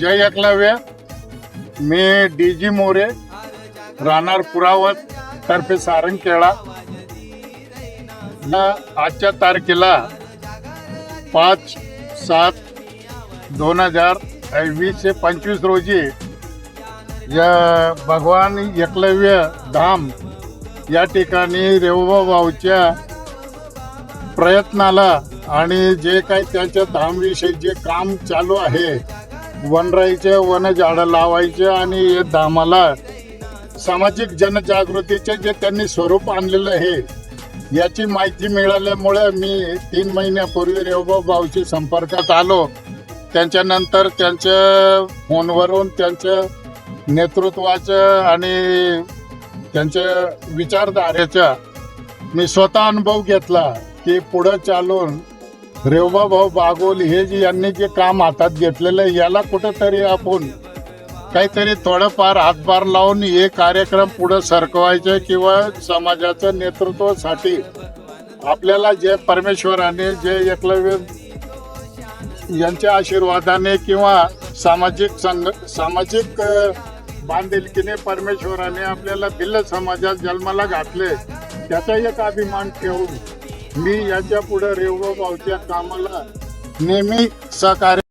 जय एकलव्य. मी D G More राहणार पुरावत तर्फे सारंगखेडा. या आजच्या तारखेला पाच सात दोन हजार वीसशे पंचवीस रोजी या भगवान एकलव्य धाम या ठिकाणी रेवबा भाऊच्या प्रयत्नाला आणि जे काही त्यांच्या धामविषयी जे काम चालू आहे वनराईचे वन झाडं लावायचे आणि हे धामाला सामाजिक जनजागृतीचे जे त्यांनी स्वरूप आणलेलं आहे याची माहिती मिळाल्यामुळे मी तीन महिन्यापूर्वी रेवबा भाऊशी संपर्कात आलो. त्यांच्यानंतर त्यांच्या फोनवरून त्यांच्या नेतृत्वाचं आणि त्यांच्या विचारधारेचा मी स्वतः अनुभव घेतला की पुढं चालून रेवबा भाऊ बागोल हे जे यांनी जे काम हातात घेतलेलं आहे याला कुठंतरी आपण काहीतरी थोडंफार हातभार लावून हे कार्यक्रम पुढे सरकवायचे किंवा समाजाचं नेतृत्वासाठी आपल्याला जे परमेश्वराने जे एकलव्य यांच्या आशीर्वादाने किंवा सामाजिक संघ सामाजिक बांधिलकीने परमेश्वराने आपल्याला भिल्ल समाजात जन्माला घातले त्याचा एक अभिमान ठेवून मी याच्यापुढे रेवबा भाऊच्या कामाला नेहमी सहकार्य